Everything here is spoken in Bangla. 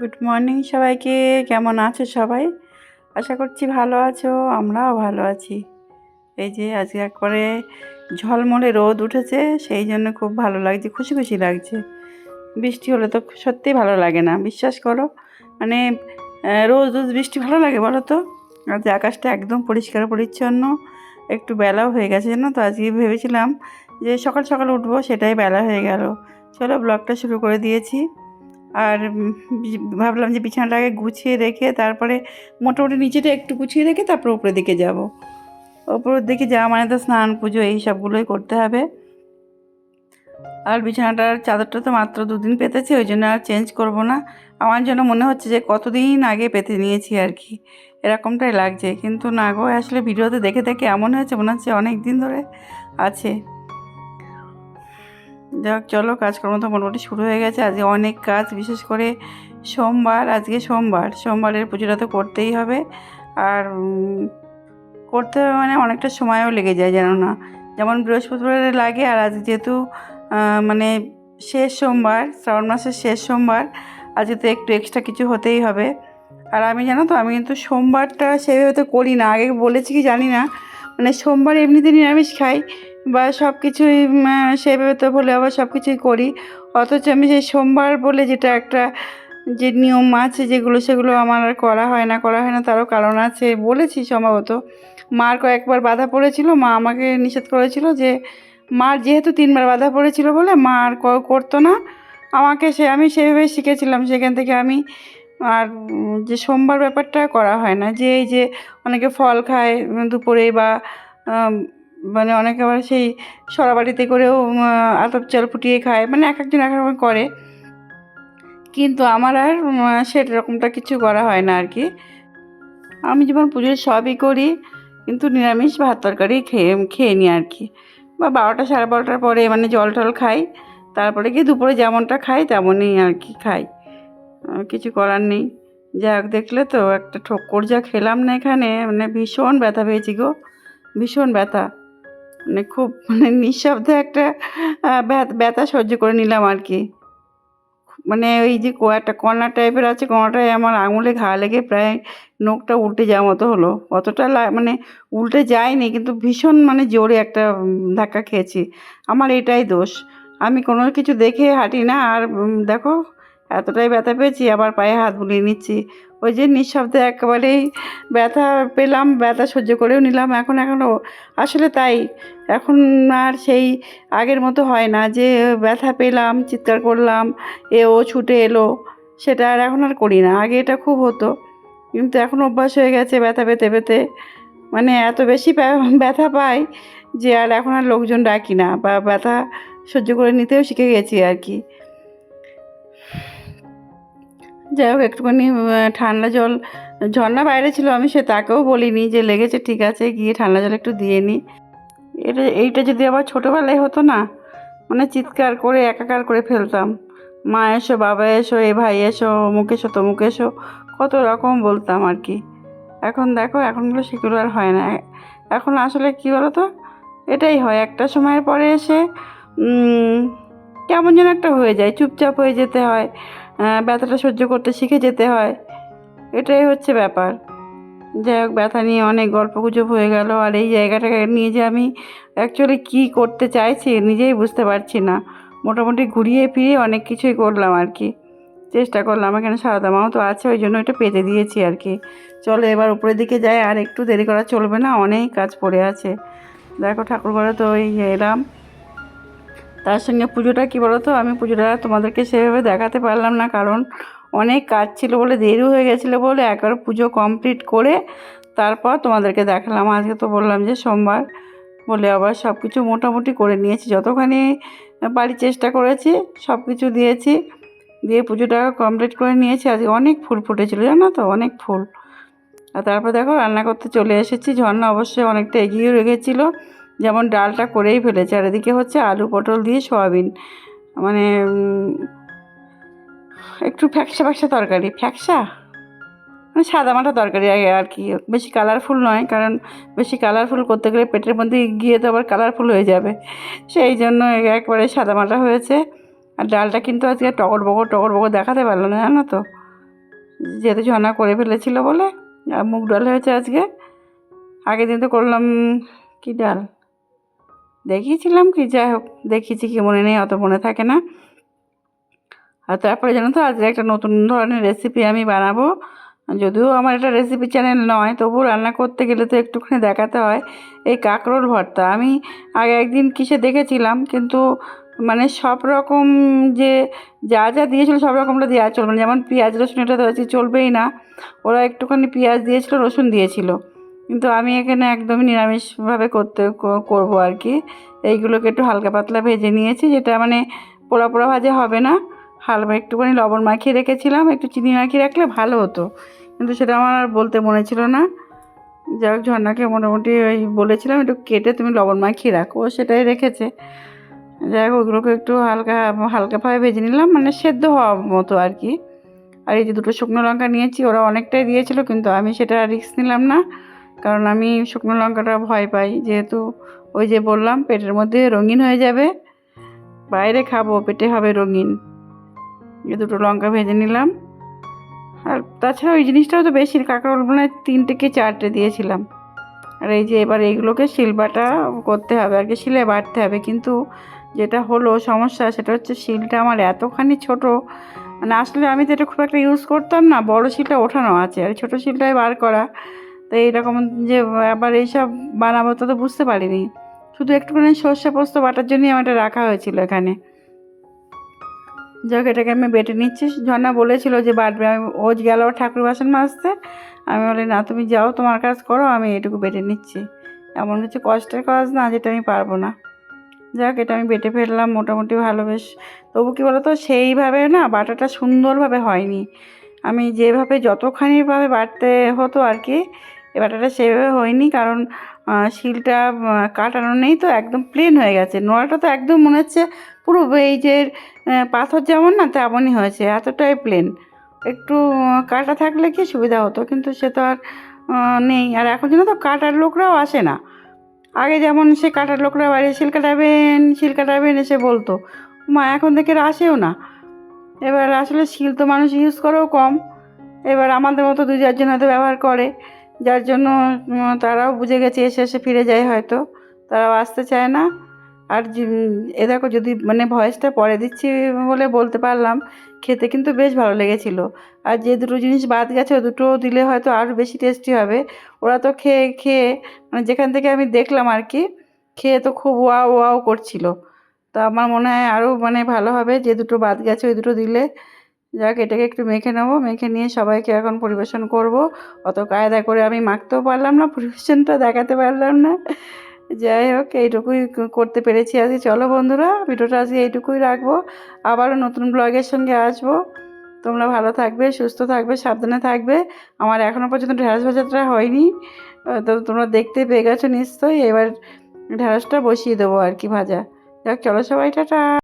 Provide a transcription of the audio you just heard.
গুড মর্নিং সবাইকে। কেমন আছো সবাই? আশা করছি ভালো আছো, আমরাও ভালো আছি। এই যে আজকে একবারে ঝলমলে রোদ উঠেছে, সেই জন্য খুব ভালো লাগছে, খুশি খুশি লাগছে। বৃষ্টি হলে তো সত্যিই ভালো লাগে না, বিশ্বাস করো। মানে রোজ রোজ বৃষ্টি ভালো লাগে বলো তো? আজ আকাশটা একদম পরিষ্কার পরিচ্ছন্ন, একটু বেলাও হয়ে গেছে জানো তো? আজকে ভেবেছিলাম যে সকাল সকাল উঠবো, সেটাই বেলা হয়ে গেল। চলো ব্লগটা শুরু করে দিয়েছি। আর ভাবলাম যে বিছানাটাকে গুছিয়ে রেখে তারপরে মোটামুটি নিচেটা একটু গুছিয়ে রেখে তারপর উপরের দিকে যাব। উপরের দিকে যাওয়া মানে তো স্নান, পুজো এই সবগুলোই করতে হবে। আর বিছানাটার চাদরটা তো মাত্র দুদিন পেতেছি, ওই জন্য আর চেঞ্জ করব না। আমার জন্য মনে হচ্ছে যে কতদিন আগে পেতে নিয়েছি আর কি। এরকমটাই লাগছে। কিন্তু না গো, আসলে ভিডিওতে দেখে দেখে এমন হয়েছে, মনে হচ্ছে অনেক দিন ধরে আছে। যাক, চলো, কাজকর্ম তো মোটামুটি শুরু হয়ে গেছে। আজকে অনেক কাজ, বিশেষ করে সোমবার, আজকে সোমবার। সোমবারের পুজোটা তো করতেই হবে। আর করতে হবে মানে অনেকটা সময়ও লেগে যায়, জানো না? যেমন বৃহস্পতিবারে লাগে, আর আজ যেহেতু মানে শেষ সোমবার, শ্রাবণ মাসের শেষ সোমবার আজকে তো একটু এক্সট্রা কিছু হতেই হবে। আর আমি, জানো তো, আমি কিন্তু সোমবারটা সেভাবে তো করি না। আগে বলেছি কি জানি না? মানে সোমবার এমনিতে নিরামিষ খাই। বা সব কিছুই সেভাবে তো বলে আবার সব কিছুই করি। অথচ আমি সেই সোমবার বলে যেটা একটা, যে নিয়ম আছে যেগুলো, সেগুলো আমার আর করা হয় না, করা হয় না, তারও কারণ আছে বলেছি সম্ভবত। মার কয়েকবার বাধা পড়েছিল, মা আমাকে নিষেধ করেছিল যে, মার যেহেতু তিনবার বাধা পড়েছিল বলে মা আর করতো না। আমাকে সে, আমি সেভাবে শিখেছিলাম, সেখান থেকে আমি আর যে সোমবার ব্যাপারটা করা হয় না। যে এই যে অনেকে ফল খায় দুপুরে বা মানে অনেকে আবার সেই সরাবাড়িতে করেও আতপ চাল ফুটিয়ে খায়। মানে এক একজন এক রকম করে। কিন্তু আমার আর সেরকমটা কিছু করা হয় না আর কি। আমি যেমন পুজোর সবই করি, কিন্তু নিরামিষ ভাত তরকারি খেয়ে খেয়ে নিই আর কি। বা বারোটা সাড়ে বারোটার পরে মানে জল টল খাই। তারপরে কি দুপুরে যেমনটা খাই, তেমনই আর কি খাই। কিছু করার নেই। হোক দেখলে তো একটা ঠক্কর যা খেলাম না এখানে মানে ভীষণ ব্যথা পেয়েছি গো। ভীষণ ব্যথা। মানে খুব মানে নিঃশব্দে একটা ব্যথা সহ্য করে নিলাম আর কি। মানে ওই যে একটা কর্নার টাইপের আছে কর্নারটায় আমার আঙুলে ঘা লেগে প্রায় নখটা উল্টে যাওয়ার মতো হলো। অতটা মানে উল্টে যায়নি, কিন্তু ভীষণ মানে জোরে একটা ধাক্কা খেয়েছি। আমার এটাই দোষ। আমি কোনো কিছু দেখে হাঁটি না, আর দেখো, এতটাই ব্যথা পেয়েছি, আবার পায়ে হাত বুলিয়ে নিচ্ছি। ওই যে নিঃশব্দে একেবারেই ব্যথা পেলাম, ব্যথা সহ্য করেও নিলাম। এখন এখনও আসলে তাই। এখন আর সেই আগের মতো হয় না যে, ব্যথা পেলাম, চিৎকার করলাম, এ ও ছুটে এলো, সেটা আর এখন আর করি না। আগে এটা খুব হতো, কিন্তু এখন অভ্যাস হয়ে গেছে ব্যথা পেতে পেতে। মানে এত বেশি ব্যথা পাই যে আর এখন আর লোকজন ডাকি না বা ব্যথা সহ্য করে নিতেও শিখে গেছি আর কি। যাই হোক, একটুখানি ঠান্ডা জল ঝর্ণা বাইরে ছিল, আমি সে তাকেও বলিনি যে লেগেছে, ঠিক আছে, গিয়ে ঠান্ডা জল একটু দিয়ে নি। এটা, এইটা যদি আবার ছোটোবেলায় হতো না মানে চিৎকার করে, একাকার করে ফেলতাম। মা এসো, বাবা এসো, এ ভাই এসো, অমুক এসো, তমুক এসো, কত রকম বলতাম আর কি। এখন দেখো, এখনগুলো সেগুলো আর হয় না। এখন আসলে কী বলো তো এটাই হয়, একটা সময়ের পরে এসে কেমন যেন একটা হয়ে যায়, চুপচাপ হয়ে যেতে হয়। ব্যথাটা সহ্য করতে শিখে যেতে হয়। এটাই হচ্ছে ব্যাপার। যাই হোক, ব্যথা নিয়ে অনেক গল্প গুজব হয়ে গেল আর এই জায়গাটাকে নিয়ে যে আমি অ্যাকচুয়ালি কী করতে চাইছি নিজেই বুঝতে পারছি না। মোটামুটি ঘুরিয়ে ফিরিয়ে অনেক কিছুই করলাম আর কি। চেষ্টা করলাম, এখানে সারদা মাও তো আছে, ওই জন্য এটা পেতে দিয়েছি আর কি। চলো এবার উপরের দিকে যাই, আর একটু দেরি করা চলবে না, অনেক কাজ পড়ে আছে। দেখো ঠাকুর ঘরে তো ওই এলাম। তার সঙ্গে পুজোটা কী বলো তো আমি পুজোটা তোমাদেরকে সেভাবে দেখাতে পারলাম না, কারণ অনেক কাজ ছিল বলে, দেরি হয়ে গেছিল বলে একবার পুজো কমপ্লিট করে তারপর তোমাদেরকে দেখালাম। আজকে তো বললাম যে সোমবার বলে আবার সব কিছু মোটামুটি করে নিয়েছি। যতখানি বাড়ির চেষ্টা করেছি সব কিছু দিয়েছি, দিয়ে পুজোটা কমপ্লিট করে নিয়েছি। আজকে অনেক ফুল ফুটেছিল, জানো তো, অনেক ফুল। আর তারপর দেখো, রান্না করতে চলে এসেছি। ঝর্ণা অবশ্যই অনেকটা এগিয়ে রেখেছিলো। যেমন ডালটা করেই ফেলেছে, আর এদিকে হচ্ছে আলু পটল দিয়ে সয়াবিন। মানে একটু ফ্যাকসা ফ্যাকসা তরকারি। ফ্যাকসা? মানে সাদা মাটা তরকারি আর- কি। বেশি কালারফুল নয়, কারণ বেশি কালারফুল করতে গেলে পেটের মধ্যে গিয়ে তো আবার কালারফুল হয়ে যাবে। সেই জন্য একবারে সাদা মাটা হয়েছে। আর ডালটা কিন্তু আজকে টগর বগর টগর বগর দেখাতে পারল না, জানো তো? যেহেতু ঝর্ণা করে ফেলেছিল বলে, আর মুগ ডাল হয়েছে আজকে। আগের দিন তো করলাম কি ডাল? দেখিয়েছিলাম কি? যাই হোক, দেখিয়েছি কি মনে নেই, অত মনে থাকে না। আর তারপরে জানো তো, আজকে একটা নতুন ধরনের রেসিপি আমি বানাবো। যদিও আমার এটা রেসিপি চ্যানেল নয়, তবুও রান্না করতে গেলে তো একটুখানি দেখাতে হয়। এই কাঁকরোল ভর্তা, আমি আগে একদিন কিসে দেখেছিলাম, কিন্তু মানে সব রকম যে যা যা দিয়েছিল সব রকমটা দেওয়া চলবে না। যেমন পেঁয়াজ রসুন এটা তো চলবেই না। ওরা একটুখানি পেঁয়াজ দিয়েছিল, রসুন দিয়েছিল। কিন্তু আমি এখানে একদমই নিরামিষভাবে করতে করব আর কি। এইগুলোকে একটু হালকা পাতলা ভেজে নিয়েছি, যেটা মানে পোড়া পোড়া ভাজা হবে না। হালকা একটুখানি লবণ মাখিয়ে রেখেছিলাম, একটু চিনি মাখিয়ে রাখলে ভালো হতো। কিন্তু সেটা আমার আর বলতে মনে ছিল না। যাই হোক ঝর্ণাকে মোটামুটি ওই বলেছিলাম, একটু কেটে তুমি লবণ মাখিয়ে রাখো, ও সেটাই রেখেছে। যাই হোক ওগুলোকে একটু হালকা হালকাভাবে ভেজে নিলাম মানে সেদ্ধ হওয়ার মতো আর কি। আর এই যে দুটো শুকনো লঙ্কা নিয়েছি, ওরা অনেকটাই দিয়েছিল, কিন্তু আমি সেটা রিস্ক নিলাম না। কারণ আমি শুকনো লঙ্কাটা ভয় পাই। যেহেতু ওই যে বললাম, পেটের মধ্যে রঙিন হয়ে যাবে। বাইরে খাব, পেটে হবে রঙিন। এই দুটো লঙ্কা ভেজে নিলাম। আর তাছাড়া ওই জিনিসটাও তো বেশি কাঁকড় মানে তিনটে কি চারটে দিয়েছিলাম। আর এই যে এবার এইগুলোকে শিলবাটা করতে হবে, আর কি শিলে বাটতে হবে। কিন্তু যেটা হলো সমস্যা, সেটা হচ্ছে শিলটা আমার এতখানি ছোট। মানে আসলে আমি তো এটা খুব একটা ইউজ করতাম না, বড় শিলটা ওঠানো আছে। আর ছোটো শিলটাই বার করা তো এইরকম যে, আবার এইসব বানাবো তা বুঝতে পারিনি। শুধু একটুখানি সর্ষে পোস্ত বাটার জন্যই আমার এটা রাখা হয়েছিল এখানে। যাক, এটাকে আমি বেটে নিচ্ছি। ঝর্ণা বলেছিল যে, বাটবে। আমি ও গেল ঠাকুর বাসন মাজতে। আমি বলি, না, তুমি যাও, তোমার কাজ করো, আমি এটুকু বেটে নিচ্ছি। এমন কিছু কষ্টের কাজ না, যেটা আমি পারব না। যাক, এটা আমি বেটে ফেললাম, মোটামুটি ভালো, বেশ। তবু কী বলতো, সেইভাবে না, বাটাটা সুন্দরভাবে হয়নি। আমি যেভাবে যতখানিভাবে বাটতে হতো আর কি এ বাটাটা সেভাবে হয়নি কারণ শিলটা কাটানো নেই তো, একদম প্লেন হয়ে গেছে। নোড়াটা তো একদম মনে হচ্ছে পুরো এই যে পাথর যেমন না তেমনই হয়েছে, এতটাই প্লেন একটু কাটা থাকলে কি সুবিধা হতো, কিন্তু সে তো আর নেই। আর এখন যেন তো কাটার লোকরাও আসে না। আগে যেমন সে কাটার লোকরা বাড়ি শিল কাটাবেন শিল কাটাবেন এসে বলতো, মা, এখন থেকে আসেও না। এবার আসলে শিল তো মানুষ ইউজ করেও কম। এবার আমাদের মতো দু চারজন হয়তো ব্যবহার করে। যার জন্য তারাও বুঝে গেছে এসে এসে ফিরে যায় হয়তো। তারাও আসতে চায় না। আর এ দেখো, যদি মানে ভয়েসটা পরে দিচ্ছি বলে বলতে পারলাম, খেতে কিন্তু বেশ ভালো লেগেছিল। আর যে দুটো জিনিস বাদ গেছে দুটো দিলে হয়তো আরও বেশি টেস্টি হবে। ওরা তো খেয়ে খেয়ে মানে যেখান থেকে আমি দেখলাম আর কি, খেয়ে তো খুব ওয়াও ওয়াও করছিল। তো আমার মনে হয় আরও মানে ভালো হবে যে দুটো বাদ গেছে, ওই দুটো দিলে। যাক, এটাকে একটু মেখে নেব। মেখে নিয়ে সবাইকে এখন পরিবেশন করব। অত কায়দা করে আমি মাখতেও পারলাম না, পরিবেশনটা দেখাতে পারলাম না। যাই হোক, এইটুকুই করতে পেরেছি আজকে। চলো বন্ধুরা, ভিডিওটা আজকে এইটুকুই রাখব। আবারও নতুন ব্লগের সঙ্গে আসব। তোমরা ভালো থাকবে, সুস্থ থাকবে, সাবধানে থাকবে। আমার এখনও পর্যন্ত ঢেঁড়স ভাজাটা হয়নি। তো তোমরা দেখতে পেয়ে গেছো নিশ্চয়ই। এবার ঢেঁড়সটা বসিয়ে দেবো আর কি ভাজা। যাক, চলো সবাই, টাটা।